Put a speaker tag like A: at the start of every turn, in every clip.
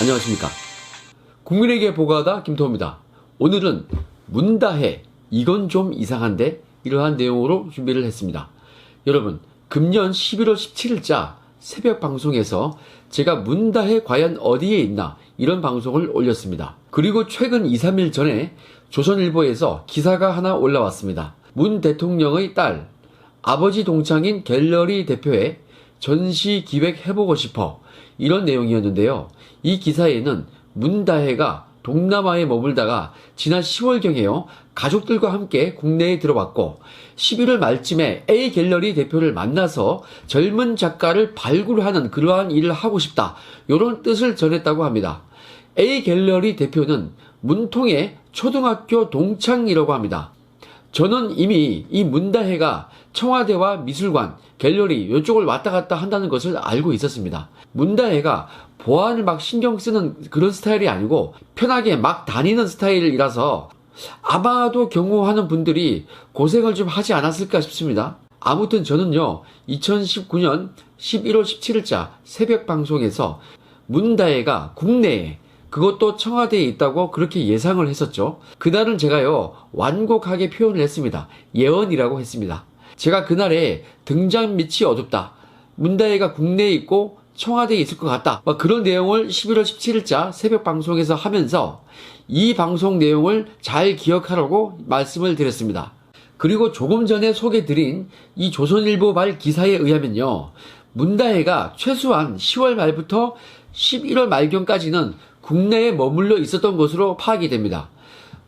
A: 안녕하십니까. 국민에게 보고하다 김토호입니다. 오늘은 문다해 이건 좀 이상한데 이러한 내용으로 준비를 했습니다. 여러분 금년 11월 17일자 새벽 방송에서 제가 문다해 과연 어디에 있나 이런 방송을 올렸습니다. 그리고 최근 2, 3일 전에 조선일보에서 기사가 하나 올라왔습니다. 문 대통령의 딸 아버지 동창인 갤러리 대표의 전시 기획 해보고 싶어 이런 내용이었는데요. 이 기사에는 문다혜가 동남아에 머물다가 지난 10월경에요. 가족들과 함께 국내에 들어왔고 11월 말쯤에 A 갤러리 대표를 만나서 젊은 작가를 발굴하는 그러한 일을 하고 싶다. 이런 뜻을 전했다고 합니다. A 갤러리 대표는 문통의 초등학교 동창이라고 합니다. 저는 이미 이 문다혜가 청와대와 미술관, 갤러리 이쪽을 왔다 갔다 한다는 것을 알고 있었습니다. 문다혜가 보안을 막 신경 쓰는 그런 스타일이 아니고 편하게 막 다니는 스타일이라서 아마도 경호하는 분들이 고생을 좀 하지 않았을까 싶습니다. 아무튼 저는요, 2019년 11월 17일자 새벽 방송에서 문다혜가 국내에 그것도 청와대에 있다고 그렇게 예상을 했었죠. 그날은 제가요, 완곡하게 표현을 했습니다. 예언이라고 했습니다. 제가 그날에 등장 밑이 어둡다. 문다혜가 국내에 있고 청와대에 있을 것 같다. 막 그런 내용을 11월 17일자 새벽 방송에서 하면서 이 방송 내용을 잘 기억하라고 말씀을 드렸습니다. 그리고 조금 전에 소개드린 이 조선일보 말 기사에 의하면요. 문다혜가 최소한 10월 말부터 11월 말경까지는 국내에 머물러 있었던 것으로 파악이 됩니다.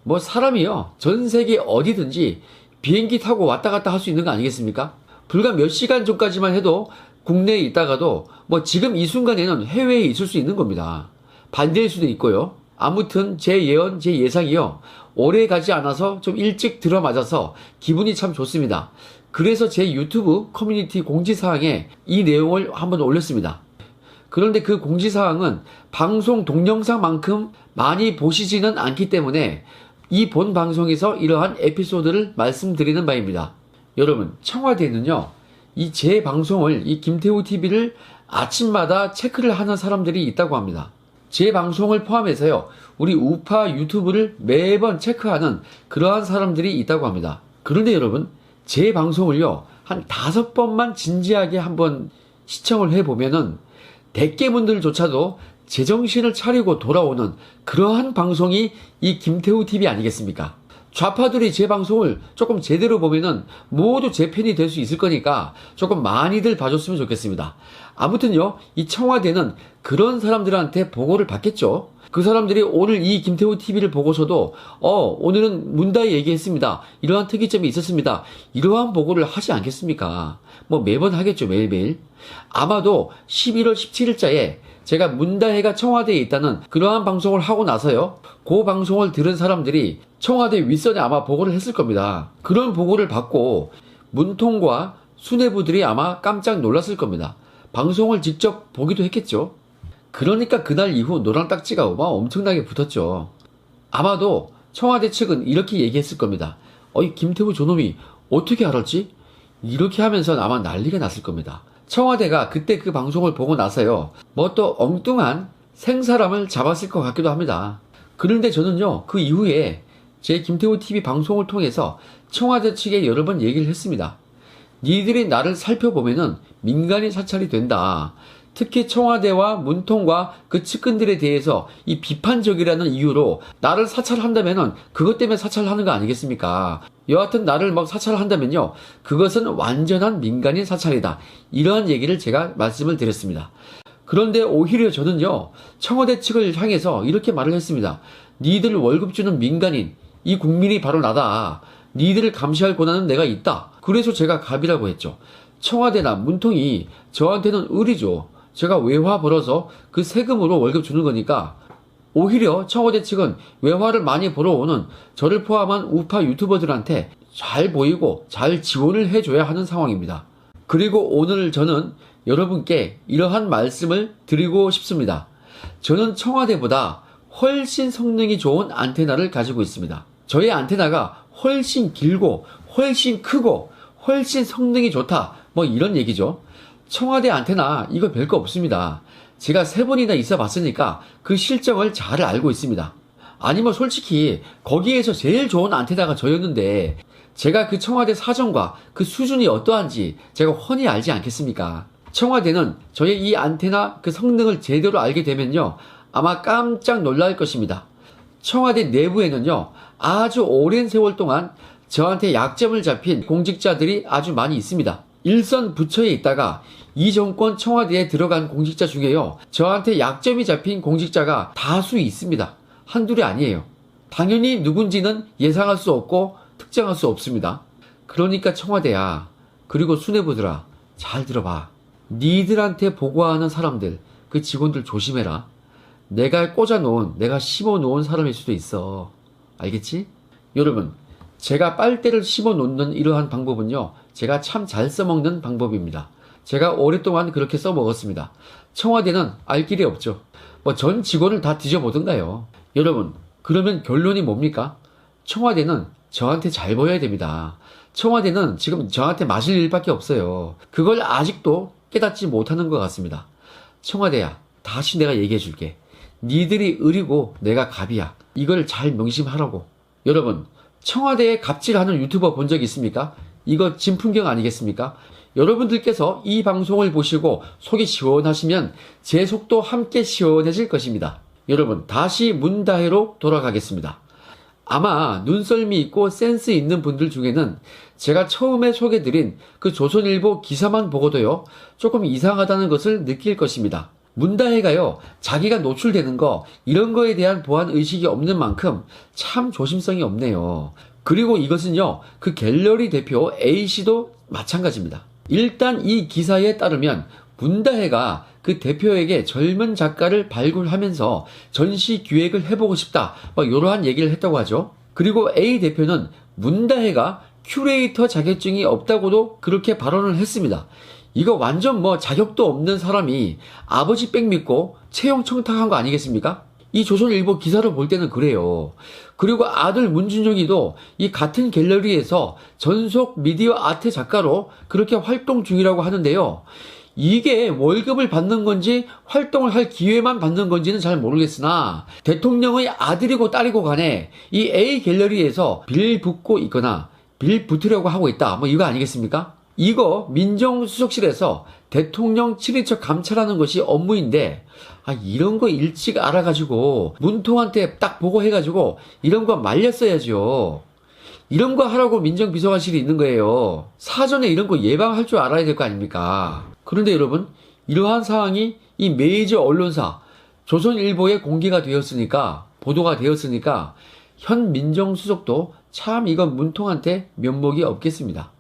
A: 뭐 사람이요. 전 세계 어디든지 비행기 타고 왔다 갔다 할 수 있는 거 아니겠습니까? 불과 몇 시간 전까지만 해도 국내에 있다가도 뭐 지금 이 순간에는 해외에 있을 수 있는 겁니다. 반대일 수도 있고요. 아무튼 제 예언, 제 예상이요. 오래 가지 않아서 좀 일찍 들어맞아서 기분이 참 좋습니다. 그래서 제 유튜브 커뮤니티 공지사항에 이 내용을 한번 올렸습니다. 그런데 그 공지사항은 방송 동영상만큼 많이 보시지는 않기 때문에 이 본 방송에서 이러한 에피소드를 말씀드리는 바입니다. 여러분, 청와대는요, 이 제 방송을, 이 김태우 TV를 아침마다 체크를 하는 사람들이 있다고 합니다. 제 방송을 포함해서요, 우리 우파 유튜브를 매번 체크하는 그러한 사람들이 있다고 합니다. 그런데 여러분, 제 방송을요, 한 다섯 번만 진지하게 한번 시청을 해보면은, 대깨분들조차도 제정신을 차리고 돌아오는 그러한 방송이 이 김태우 TV 아니겠습니까? 좌파들이 제 방송을 조금 제대로 보면은 모두 제 팬이 될 수 있을 거니까 조금 많이들 봐줬으면 좋겠습니다. 아무튼요, 이 청와대는 그런 사람들한테 보고를 받겠죠. 그 사람들이 오늘 이 김태우 TV를 보고서도, 어, 오늘은 문다이 얘기했습니다. 이러한 특이점이 있었습니다. 이러한 보고를 하지 않겠습니까? 뭐 매번 하겠죠, 매일매일. 아마도 11월 17일자에 제가 문다혜가 청와대에 있다는 그러한 방송을 하고 나서요. 그 방송을 들은 사람들이 청와대 윗선에 아마 보고를 했을 겁니다. 그런 보고를 받고 문통과 수뇌부들이 아마 깜짝 놀랐을 겁니다. 방송을 직접 보기도 했겠죠. 그러니까 그날 이후 노란 딱지가 막 엄청나게 붙었죠. 아마도 청와대 측은 이렇게 얘기했을 겁니다. 어이 김태우 저놈이 어떻게 알았지? 이렇게 하면서 아마 난리가 났을 겁니다. 청와대가 그때 그 방송을 보고 나서요, 뭐 또 엉뚱한 생사람을 잡았을 것 같기도 합니다. 그런데 저는요, 그 이후에 제 김태우 TV 방송을 통해서 청와대 측에 여러 번 얘기를 했습니다. 니들이 나를 살펴보면은 민간인 사찰이 된다. 특히 청와대와 문통과 그 측근들에 대해서 이 비판적이라는 이유로 나를 사찰한다면은 그것 때문에 사찰하는 거 아니겠습니까? 여하튼 나를 막 사찰한다면요. 그것은 완전한 민간인 사찰이다. 이러한 얘기를 제가 말씀을 드렸습니다. 그런데 오히려 저는요. 청와대 측을 향해서 이렇게 말을 했습니다. 니들 월급 주는 민간인, 이 국민이 바로 나다. 니들을 감시할 권한은 내가 있다. 그래서 제가 갑이라고 했죠. 청와대나 문통이 저한테는 의리죠. 제가 외화 벌어서 그 세금으로 월급 주는 거니까 오히려 청와대 측은 외화를 많이 벌어오는 저를 포함한 우파 유튜버들한테 잘 보이고 잘 지원을 해줘야 하는 상황입니다. 그리고 오늘 저는 여러분께 이러한 말씀을 드리고 싶습니다. 저는 청와대보다 훨씬 성능이 좋은 안테나를 가지고 있습니다. 저의 안테나가 훨씬 길고 훨씬 크고 훨씬 성능이 좋다. 뭐 이런 얘기죠. 청와대 안테나 이거 별거 없습니다. 제가 세 번이나 있어 봤으니까 그 실정을 잘 알고 있습니다. 아니 뭐 솔직히 거기에서 제일 좋은 안테나가 저였는데 제가 그 청와대 사정과 그 수준이 어떠한지 제가 훤히 알지 않겠습니까? 청와대는 저의 이 안테나 그 성능을 제대로 알게 되면요 아마 깜짝 놀랄 것입니다. 청와대 내부에는요 아주 오랜 세월 동안 저한테 약점을 잡힌 공직자들이 아주 많이 있습니다. 일선 부처에 있다가 이 정권 청와대에 들어간 공직자 중에요 저한테 약점이 잡힌 공직자가 다수 있습니다. 한둘이 아니에요. 당연히 누군지는 예상할 수 없고 특정할 수 없습니다. 그러니까 청와대야 그리고 수뇌부들아 잘 들어봐. 니들한테 보고하는 사람들 그 직원들 조심해라. 내가 꽂아놓은 내가 심어놓은 사람일 수도 있어. 알겠지? 여러분 제가 빨대를 심어 놓는 이러한 방법은요 제가 참 잘 써먹는 방법입니다. 제가 오랫동안 그렇게 써먹었습니다. 청와대는 알 길이 없죠. 뭐 전 직원을 다 뒤져보던가요. 여러분, 그러면 결론이 뭡니까? 청와대는 저한테 잘 보여야 됩니다. 청와대는 지금 저한테 마실 일밖에 없어요. 그걸 아직도 깨닫지 못하는 것 같습니다. 청와대야, 다시 내가 얘기해 줄게. 니들이 을이고 내가 갑이야. 이걸 잘 명심하라고. 여러분, 청와대에 갑질하는 유튜버 본 적 있습니까? 이거 진풍경 아니겠습니까? 여러분들께서 이 방송을 보시고 속이 시원하시면 제 속도 함께 시원해질 것입니다. 여러분, 다시 문다해로 돌아가겠습니다. 아마 눈썰미 있고 센스 있는 분들 중에는 제가 처음에 소개드린 그 조선일보 기사만 보고도요, 조금 이상하다는 것을 느낄 것입니다. 문다해가요, 자기가 노출되는 거, 이런 거에 대한 보안 의식이 없는 만큼 참 조심성이 없네요. 그리고 이것은요, 그 갤러리 대표 A씨도 마찬가지입니다. 일단 이 기사에 따르면 문다해가 그 대표에게 젊은 작가를 발굴하면서 전시 기획을 해보고 싶다. 뭐 이러한 얘기를 했다고 하죠. 그리고 A 대표는 문다해가 큐레이터 자격증이 없다고도 그렇게 발언을 했습니다. 이거 완전 뭐 자격도 없는 사람이 아버지 백 믿고 채용 청탁한 거 아니겠습니까? 이 조선일보 기사를 볼 때는 그래요. 그리고 아들 문준용이도 이 같은 갤러리에서 전속 미디어 아트 작가로 그렇게 활동 중이라고 하는데요. 이게 월급을 받는 건지 활동을 할 기회만 받는 건지는 잘 모르겠으나 대통령의 아들이고 딸이고 간에 이 A 갤러리에서 빌 붙고 있거나 빌 붙으려고 하고 있다. 뭐 이거 아니겠습니까? 이거 민정수석실에서 대통령 친인척 감찰하는 것이 업무인데 아 이런 거 일찍 알아가지고 문통한테 딱 보고해가지고 이런 거 말렸어야죠. 이런 거 하라고 민정비서관실이 있는 거예요. 사전에 이런 거 예방할 줄 알아야 될 거 아닙니까? 그런데 여러분 이러한 상황이 이 메이저 언론사 조선일보에 공개가 되었으니까 보도가 되었으니까 현 민정수석도 참 이건 문통한테 면목이 없겠습니다.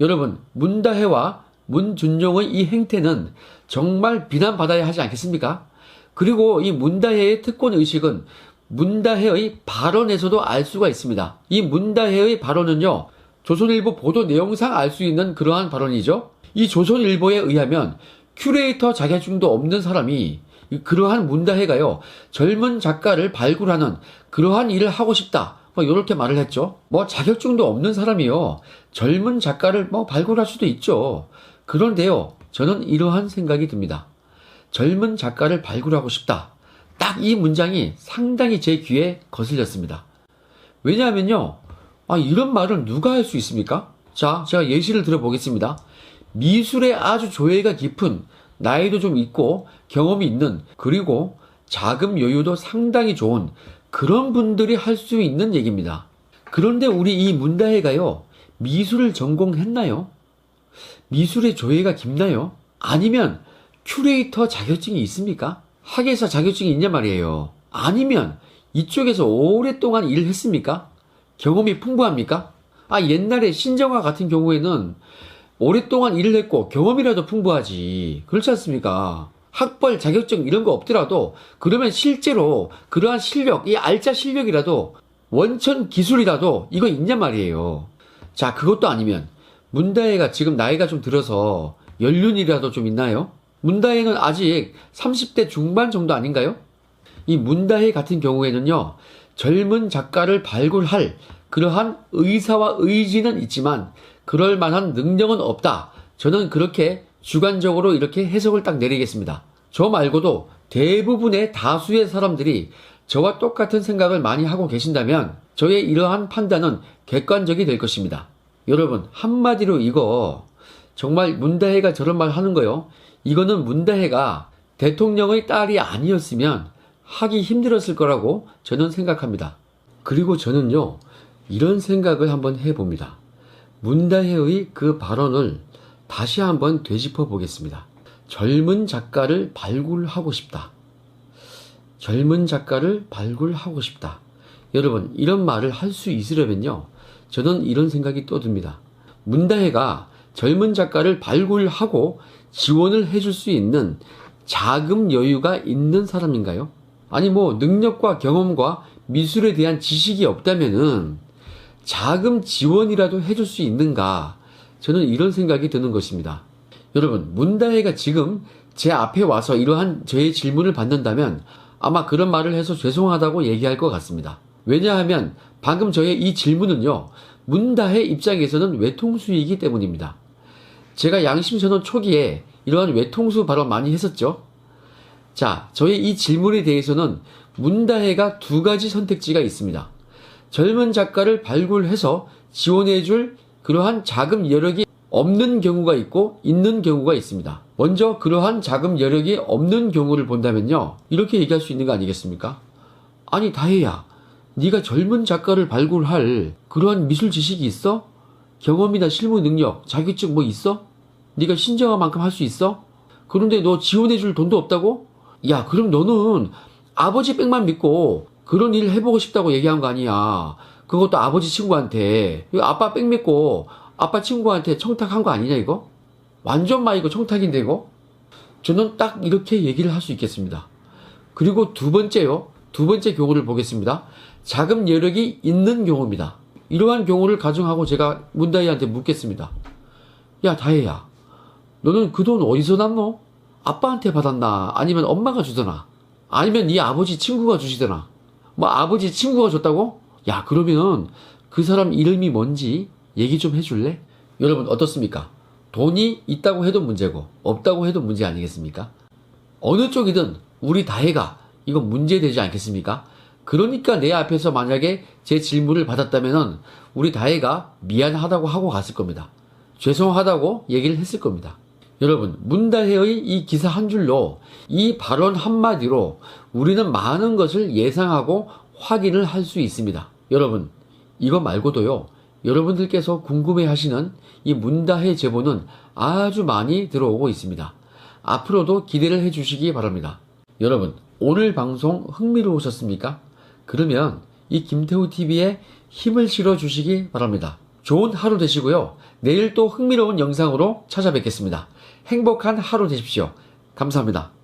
A: 여러분 문다혜와 문준용의 이 행태는 정말 비난받아야 하지 않겠습니까? 그리고 이 문다혜의 특권 의식은 문다혜의 발언에서도 알 수가 있습니다. 이 문다혜의 발언은요, 조선일보 보도 내용상 알 수 있는 그러한 발언이죠. 이 조선일보에 의하면 큐레이터 자격증도 없는 사람이 그러한 문다혜가요, 젊은 작가를 발굴하는 그러한 일을 하고 싶다. 뭐, 이렇게 말을 했죠. 뭐, 자격증도 없는 사람이요, 젊은 작가를 뭐, 발굴할 수도 있죠. 그런데요, 저는 이러한 생각이 듭니다. 젊은 작가를 발굴하고 싶다. 딱 이 문장이 상당히 제 귀에 거슬렸습니다. 왜냐하면요, 아, 이런 말을 누가 할 수 있습니까? 자, 제가 예시를 들어보겠습니다. 미술에 아주 조예가 깊은, 나이도 좀 있고, 경험이 있는, 그리고 자금 여유도 상당히 좋은 그런 분들이 할 수 있는 얘기입니다. 그런데 우리 이 문다혜가요, 미술을 전공했나요? 미술의 조예가 깊나요? 아니면 큐레이터 자격증이 있습니까? 학예사 자격증이 있냐 말이에요. 아니면 이쪽에서 오랫동안 일을 했습니까? 경험이 풍부합니까? 아, 옛날에 신정화 같은 경우에는 오랫동안 일을 했고 경험이라도 풍부하지. 그렇지 않습니까? 학벌, 자격증 이런 거 없더라도 그러면 실제로 그러한 실력, 이 알짜 실력이라도 원천 기술이라도 이거 있냐 말이에요. 자, 그것도 아니면 문다혜가 지금 나이가 좀 들어서 연륜이라도 좀 있나요? 문다혜는 아직 30대 중반 정도 아닌가요? 이 문다혜 같은 경우에는요, 젊은 작가를 발굴할 그러한 의사와 의지는 있지만, 그럴 만한 능력은 없다. 저는 그렇게 주관적으로 이렇게 해석을 딱 내리겠습니다. 저 말고도 대부분의 다수의 사람들이 저와 똑같은 생각을 많이 하고 계신다면 저의 이러한 판단은 객관적이 될 것입니다. 여러분, 한마디로 이거 정말 문다혜가 저런 말 하는 거요. 이거는 문다혜가 대통령의 딸이 아니었으면 하기 힘들었을 거라고 저는 생각합니다. 그리고 저는요, 이런 생각을 한번 해봅니다. 문다혜의 그 발언을 다시 한번 되짚어 보겠습니다. 젊은 작가를 발굴하고 싶다. 젊은 작가를 발굴하고 싶다. 여러분, 이런 말을 할 수 있으려면요. 저는 이런 생각이 또 듭니다. 문다혜가 젊은 작가를 발굴하고 지원을 해줄 수 있는 자금 여유가 있는 사람인가요? 아니, 뭐, 능력과 경험과 미술에 대한 지식이 없다면은 자금 지원이라도 해줄 수 있는가? 저는 이런 생각이 드는 것입니다. 여러분, 문다혜가 지금 제 앞에 와서 이러한 저의 질문을 받는다면 아마 그런 말을 해서 죄송하다고 얘기할 것 같습니다. 왜냐하면 방금 저의 이 질문은요, 문다혜 입장에서는 외통수이기 때문입니다. 제가 양심선언 초기에 이러한 외통수 발언 많이 했었죠? 자, 저의 이 질문에 대해서는 문다혜가 두 가지 선택지가 있습니다. 젊은 작가를 발굴해서 지원해줄 그러한 자금 여력이 없는 경우가 있고 있는 경우가 있습니다. 먼저 그러한 자금 여력이 없는 경우를 본다면요. 이렇게 얘기할 수 있는 거 아니겠습니까? 아니 다혜야, 네가 젊은 작가를 발굴할 그러한 미술 지식이 있어? 경험이나 실무 능력, 자격증 뭐 있어? 네가 신정화만큼 할 수 있어? 그런데 너 지원해줄 돈도 없다고? 야, 그럼 너는 아버지 백만 믿고 그런 일 해보고 싶다고 얘기한 거 아니야. 그것도 아버지 친구한테. 아빠 백 믿고 아빠 친구한테 청탁한 거 아니냐, 이거? 완전 마 이거 청탁인데, 이거? 저는 딱 이렇게 얘기를 할 수 있겠습니다. 그리고 두 번째요. 두 번째 경우를 보겠습니다. 자금 여력이 있는 경우입니다. 이러한 경우를 가정하고 제가 문다희한테 묻겠습니다. 야, 다혜야. 너는 그 돈 어디서 났노? 아빠한테 받았나? 아니면 엄마가 주더나? 아니면 네 아버지 친구가 주시더나? 뭐 아버지 친구가 줬다고? 야, 그러면 그 사람 이름이 뭔지 얘기 좀 해줄래? 여러분 어떻습니까? 돈이 있다고 해도 문제고 없다고 해도 문제 아니겠습니까? 어느 쪽이든 우리 다해가 이건 문제되지 않겠습니까? 그러니까 내 앞에서 만약에 제 질문을 받았다면은 우리 다해가 미안하다고 하고 갔을 겁니다. 죄송하다고 얘기를 했을 겁니다. 여러분, 문다혜의 이 기사 한 줄로 이 발언 한마디로 우리는 많은 것을 예상하고 확인을 할 수 있습니다. 여러분, 이거 말고도요, 여러분들께서 궁금해 하시는 이 문다혜 제보는 아주 많이 들어오고 있습니다. 앞으로도 기대를 해 주시기 바랍니다. 여러분, 오늘 방송 흥미로우셨습니까? 그러면 이 김태우 TV에 힘을 실어 주시기 바랍니다. 좋은 하루 되시고요. 내일 또 흥미로운 영상으로 찾아뵙겠습니다. 행복한 하루 되십시오. 감사합니다.